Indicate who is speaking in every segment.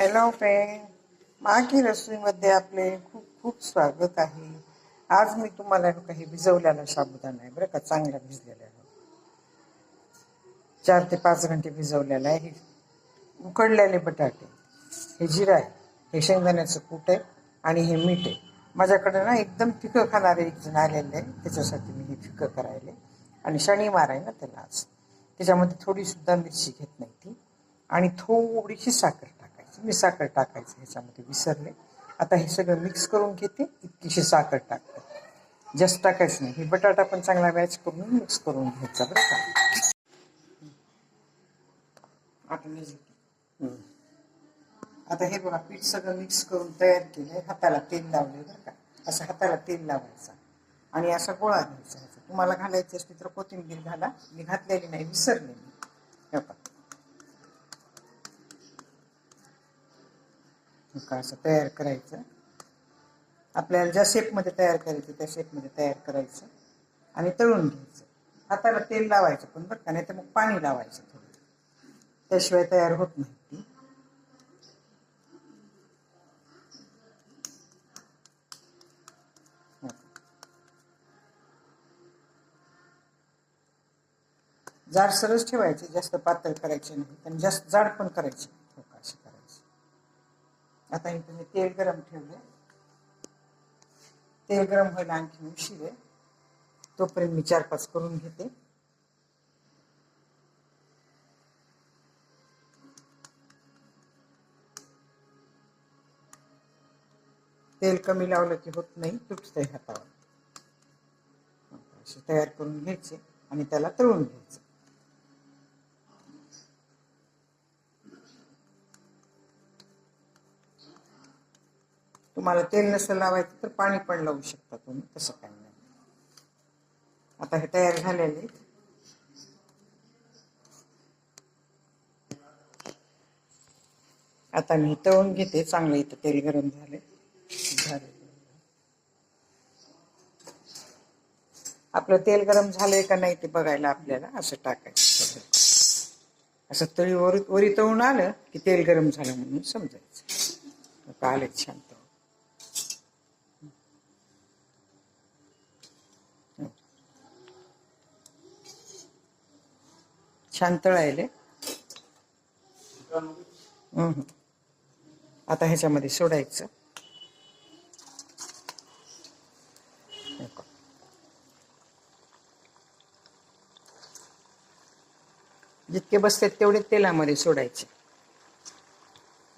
Speaker 1: Hello friend मागी रसोईमध्ये आपले खूप खूप स्वागत आहे. आज मी तुम्हाला काही भिजवलेला साबुदाणा आहे बरं का? चांगला भिजलेला आहे. चार ते पाच घंटे भिजवलेला आहे. उकडलेले बटाटे हे जिरा आहे हे शेंगदाण्याचं कूट आहे आणि हे मीठ आहे. माझ्याकडे ना एकदम फिकं खाणारे एक जण आलेले आहे त्याच्यासाठी मी हे फिकं करायले. आणि शनिवार आहे ना त्याला आज. त्याच्यामध्ये थोडीसुद्धा मिरची घेत नाही ती. आणि थोडीशी साखर. मी साखर टाकायचं ह्याच्यामध्ये विसरले. आता हे सगळं मिक्स करून घेते इतकीशी साखर टाकते. जास्त टाकायचं नाही. हे बटाटा पण चांगला मॅच करून मिक्स करून घ्यायचा बरं का. आता मी आता हे बघा पीठ सगळं मिक्स करून तयार केले हाताला तेल लावले बरं का. असं हाताला तेल लावायचं. आणि असा गोळा घ्यायचा. तुम्हाला घालायची असली तर कोथिंबीर घाला. मी घातलेली नाही विसरले मी हे बघा. हे का असं तयार करायचं. आपल्याला ज्या शेपमध्ये तयार करायचं त्या शेपमध्ये तयार करायचं आणि तळून घ्यायचं. हाताला तेल लावायचं पण बरं का नाही तर मग पाणी लावायचं थोडं. त्याशिवाय तयार होत नाही ती. जाड सरस ठेवायचे जास्त पातळ करायचे नाही आणि जास्त जाड पण करायचे नाही. हो का, असे करायचे आता इथे मी तेल गरम ठेवले. तेल गरम व्हायला आणखी उशीर आहे तोपर्यंत मी चार पाच करून घेते. तेल कमी लावलं की होत नाही तुटतंय हातावर. असे तयार करून घ्यायचे आणि त्याला तळून घ्यायचं. तुम्हाला तेल नसेल लावायचं तर पाणी पण लावू शकता तुम्ही तसं काही नाही. आता हे तयार झालेले आता मी तळून घेते चांगलं इथं तेल गरम झाले झाले आपलं तेल गरम झालंय का नाही ते बघायला आपल्याला असं टाकायचं. असं तळी वरी वरी तळून आलं की तेल गरम झालं म्हणून समजायचं. आता आले छान तळून छान तळायले. आता ह्याच्यामध्ये सोडायचं. जितके बसतात तेवढे तेलामध्ये सोडायचे.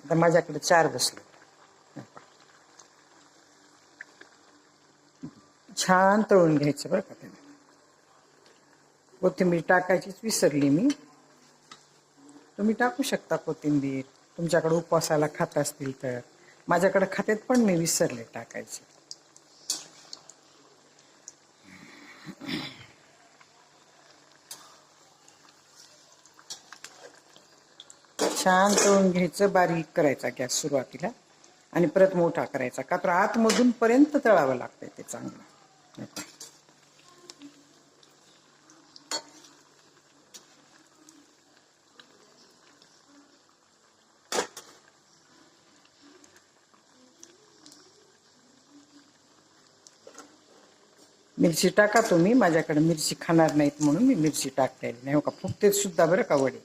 Speaker 1: आता माझ्याकडे चार बसले. छान तळून घ्यायचं बरं का. कोथिंबीर टाकायचीच विसरली मी. तुम्ही टाकू शकता कोथिंबीर. तुमच्याकडे उपवासाला खात असतील तर. माझ्याकडे खात्यात पण मी विसरले टाकायचे. छान तळून घ्यायचं बारीक करायचा गॅस सुरुवातीला. आणि परत मोठा करायचा का तर आतमधून पर्यंत तळावं लागतंय ते चांगलं. मिरची टाका तुम्ही माझ्याकडे मिरची खाणार नाहीत म्हणून मी मिरची टाकलेली नाही हो का? फुगतेत सुद्धा बरं का वडे?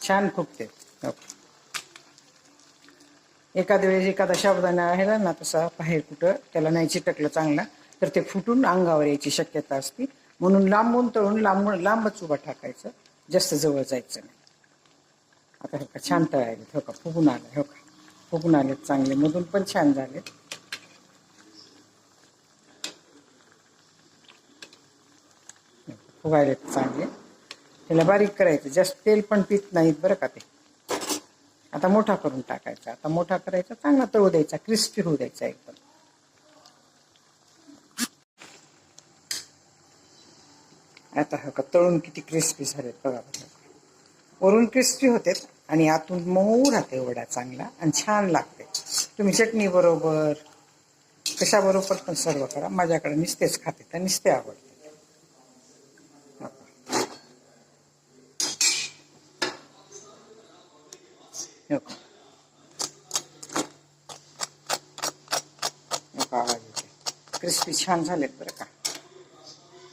Speaker 1: छान फुगते. हो एखाद्या वेळेस एखादा शाबदाना आहे ना तसा बाहेर कुठं त्याला नाही चिटकलं चांगला तर ते फुटून अंगावर यायची शक्यता असते. म्हणून लांबून तळून लांबून लांबच उभा टाकायचं. जास्त जवळ जायचं नाही. आता हो का छान तळायले हो का? फुगून आलं. हो का? फुगून आलेत चांगले. मधून पण छान झालेत. फुगायले चांगले. त्याला बारीक करायचं. जास्त तेल पण पित नाहीत बरं का ते. आता मोठा करून टाकायचा. आता मोठा करायचा चांगला तळू द्यायचा. क्रिस्पी होऊ द्यायचा एकदम. आता हा का तळून किती क्रिस्पी झालेत बघा बघा वरून क्रिस्पी होते आणि आतून मऊ राहते वडा चांगला आणि छान लागते. तुम्ही चटणी बरोबर कशाबरोबर पण सर्व करा. माझ्याकडे नुसतेच खाते तर नुसते आवडते हो का? क्रिस्पी छान झालेत बरं का.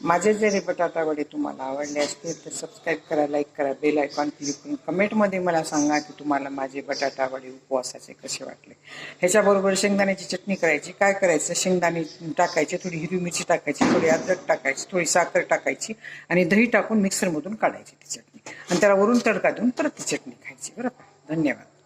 Speaker 1: माझे जरी बटाटा वडे तुम्हाला आवडले असतील तर सबस्क्राईब करा लाईक करा बेल आयकॉन क्लिक करून कमेंटमध्ये मला सांगा की तुम्हाला माझे बटाटा वडे उपवासाचे कसे वाटले. ह्याच्याबरोबर शेंगदाण्याची चटणी करायची. काय करायचं? शेंगदाणे टाकायचे थोडी हिरवी मिरची टाकायची थोडी अद्रक टाकायची थोडी साखर टाकायची आणि दही टाकून मिक्सरमधून काढायची ती चटणी. आणि त्याला वरून तडका देऊन परत ती चटणी खायची. बरं का? धन्यवाद.